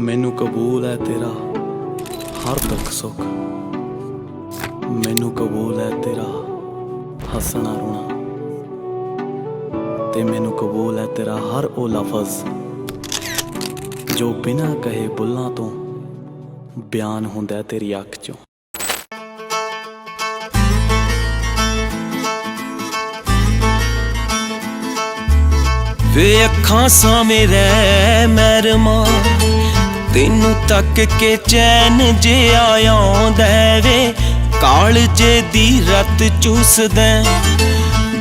ਮੈਨੂੰ ਕਬੂਲ ਹੈ ਤੇਰਾ, ਹਰ ਦੁੱਖ ਸੁੱਖ। ਮੈਨੂੰ ਕਬੂਲ ਹੈ ਤੇਰਾ, ਹੱਸਣਾ ਰੋਣਾ। ਤੇ ਮੈਨੂੰ ਕਬੂਲ ਹੈ ਤੇਰਾ, ਹਰ ਉਹ ਲਫ਼ਜ਼ ਜੋ ਬਿਨਾਂ ਕਹੇ ਬੁੱਲਾਂ ਤੋਂ ਬਿਆਨ ਹੁੰਦਾ ਤੇਰੀ ਅੱਖ ਚੋਂ। ਵੇ ਅੱਖਾਂ ਸਾਹਮਣੇ ਰਹਿ ਮਰਮਾ ਤੈਨੂੰ ਤੱਕ ਕੇ ਚੈਨ ਜੇ ਆਉਂਦਾ ਵੇ, ਕਾਲਜੇ ਦੀ ਰਤ ਚੂਸਦਾ।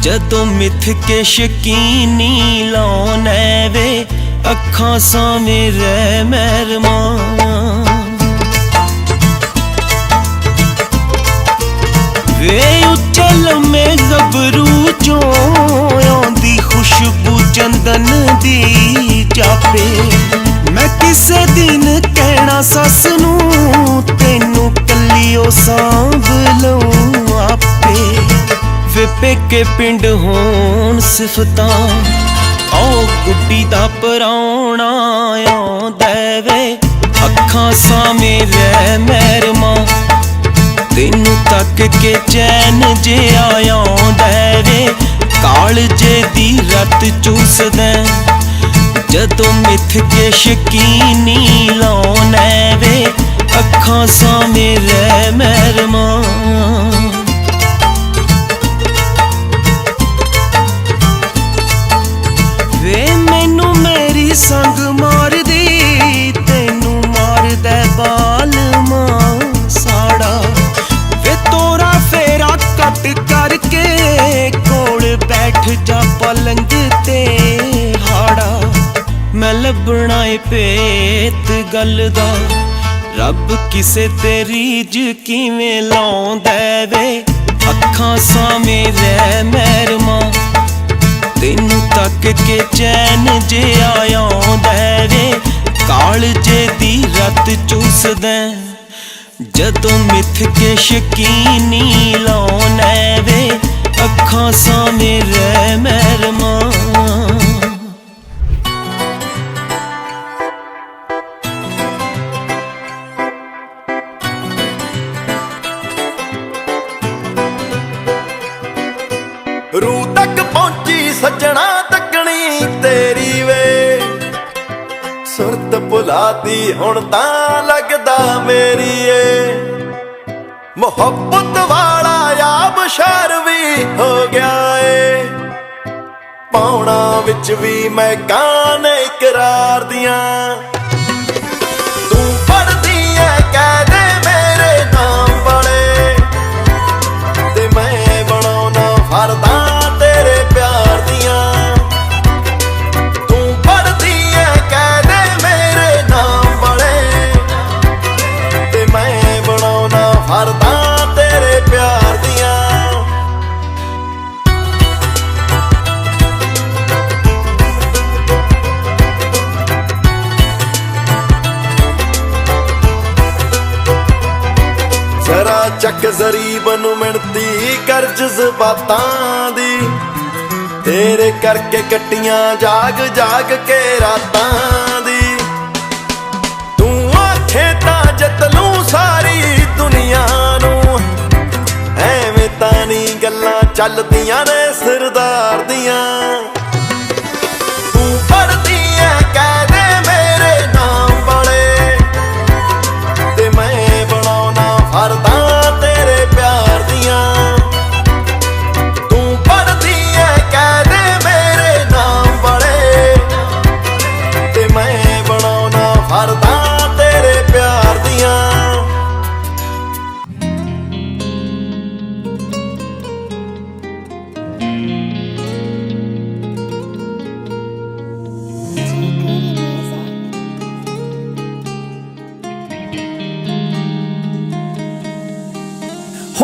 ਜਦੋਂ ਮਿੱਥ ਕੇ ਸ਼ਕੀਨੀ ਲਾਉਣਾ ਵੇ, ਅੱਖਾਂ ਸਾਹਮਣੇ ਰਹਿ ਮਰਮਾ ਵੇ ਉੱਚੇ ਮੇ ਜ਼ਬਰੂ ਚੋਂ ਆਉਂਦੀ ਖੁਸ਼ਬੂ ਚੰਦਨ ਦੀ ਚਾਪੇ। ਮੈਂ ਕਿਸੇ ਦਿਨ ਕਹਿਣਾ ਸੱਸ ਨੂੰ, ਤੈਨੂੰ ਕੱਲੀਓ ਸਾਂਭ ਲਊ ਆਪੇ। ਵੇ ਪੇਕੇ ਪਿੰਡ ਹੋਣ ਸਿਫਤਾਂ ਆਓ ਗੁੱਡੀ ਦਾ ਪਰਾਉਣਾ ਆਉਂਦਾ ਵੇ। ਅੱਖਾਂ ਸਾਹਮਣੇ ਰਹਿ ਮਹਿਰਮਾ ਤੈਨੂੰ ਤੱਕ ਕੇ ਚੈਨ ਜੇ ਆਉਂਦਾ ਵੇ। ਕਾਲਜੇ ਦੀ ਰਤ ਚੂਸਦਾ ਜਦੋਂ ਮਿੱਥ ਕੇ ਸ਼ਕੀਨੀ ਲਾਉਣਾ ਵੇ ਅੱਖਾਂ ਸਾਹਮਣੇ ਰਹਿ ਮਹਿਰਮਾ ਏ ਪੇਤ ਗੱਲ ਦਾ ਰੱਬ ਕਿਸੇ ਤੇ ਰੀਝ ਕਿਵੇਂ ਲਾਉਂਦਾ ਵੇ? ਅੱਖਾਂ ਸਾਹਮਣੇ ਰਹਿ ਮਹਿਰਮਾ। ਤੈਨੂੰ ਤੱਕ ਕੇ ਚੈਨ ਜੇ ਆਉਂਦਾ ਵੇ? ਕਾਲਜੇ ਦੀ ਰਤ ਚੂਸਦਾ। ਜਦੋਂ ਮਿੱਥ ਕੇ ਸ਼ਕੀਨੀ ਲਾਉਣਾ ਵੇ, ਅੱਖਾਂ ਰੂ ਤੱਕ ਪਹੁੰਚੀ, ਸੱਜਣਾ ਤੱਕਣੀ ਤੇਰੀ ਵੇ। ਸੁਰਤ ਭੁਲਾਤੀ, ਹੁਣ ਤਾਂ ਲੱਗਦਾ ਮੇਰੀ ਏ। ਮੁਹੱਬਤ ਵਾਲਾ ਆਬ ਸ਼ਰ ਵੀ ਹੋ ਗਿਆ ਏ। ਪਾਉਣਾ ਵਿੱਚ ਵੀ ਮੈਂ ਕਾਨ ਇਕਰਾਰ ਦੀਆਂ। ਚੱਕ ਜ਼ਰੀਬ ਨੂੰ ਮਿਣਤੀ ਕਰ ਜਜ਼ਬਾਤਾਂ ਦੀ। ਤੇਰੇ ਕਰਕੇ ਕੱਟੀਆਂ ਜਾਗ ਜਾਗ ਕੇ ਰਾਤਾਂ ਦੀ। ਤੂੰ ਆਖੇ ਤਾਂ ਜਿੱਤ ਲੂੰ ਸਾਰੀ ਦੁਨੀਆ ਨੂੰ। ਐਵੇਂ ਤਾਂ ਨਹੀਂ ਗੱਲਾਂ ਚੱਲਦੀਆਂ ਨੇ ਸਰਦਾਰ ਦੀਆਂ।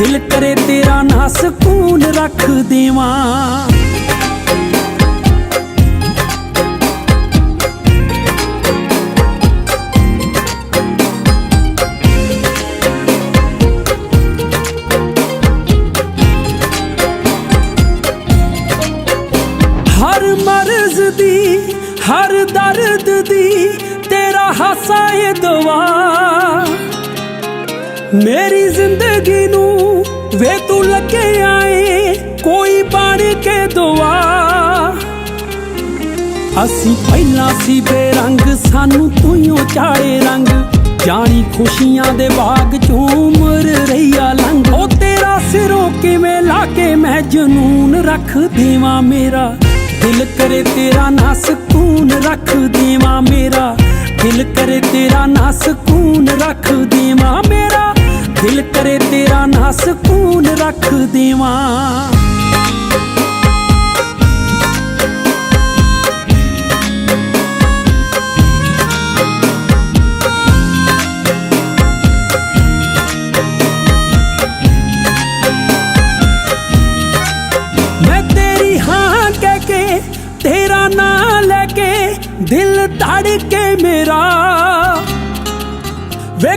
ਦਿਲ ਕਰੇ ਤੇਰਾ ਨਾ ਸਕੂਨ ਰੱਖ ਦੇਵਾਂ। ਹਰ ਮਰਜ਼ ਦੀ, ਹਰ ਦਰਦ ਦੀ ਤੇਰਾ ਹਾਸਾ ਏ ਦਵਾ ਮੇਰੀ ਜ਼ਿੰਦਗੀ ਨੂੰ ਵੇ ਤੂੰ ਲੱਗਿਆ ਏ ਕੋਈ ਬਣ ਕੇ ਦੁਆ ਅਸੀਂ ਪਹਿਲਾਂ ਸੀ ਬੇਰੰਗ ਸਾਨੂੰ ਤੂੰ ਚਾੜੇ ਰੰਗ ਜਾਣੀ ਖੁਸ਼ੀਆਂ ਦੇ ਬਾਗ ਚੋਂ ਉਮਰ ਰਹੀਆ ਲੰਘ ਉਹ ਤੇਰਾ ਸਿਰੋਂ ਕਿਵੇਂ ਲਾ ਕੇ ਮੈਂ ਜਨੂਨ ਰੱਖ ਦੇਵਾਂ ਮੇਰਾ ਦਿਲ ਕਰੇ ਤੇਰਾ ਨਾ ਸਕੂਨ ਰੱਖ ਦੇਵਾਂ ਮੇਰਾ ਦਿਲ ਕਰੇ ਤੇਰਾ ਨਾ ਸਕੂਨ ਰੱਖ ਦੇਵਾਂ ਦਿਲ ਕਰੇ ਤੇਰਾ ਨਾ ਸਕੂਨ ਰੱਖ ਦੇਵਾਂ। ਮੈਂ ਤੇਰੀ ਹਾਂ ਕਹਿ ਕੇ, ਤੇਰਾ ਨਾਂ ਲੈ ਕੇ ਦਿਲ ਧੜ ਕੇ ਮੇਰਾ। ਵੇ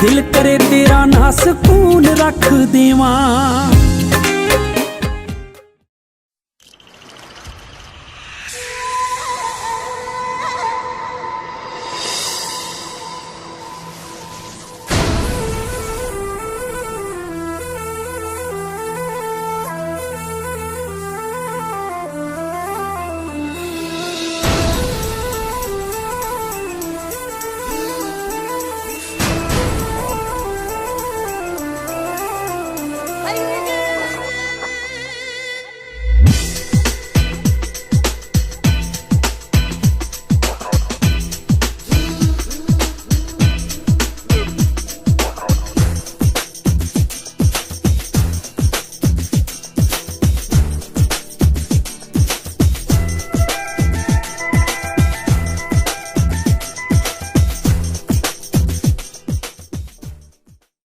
ਦਿਲ ਕਰੇ ਤੇਰਾ ਨਾ ਸਕੂਨ ਰੱਖ ਦੇਵਾਂ।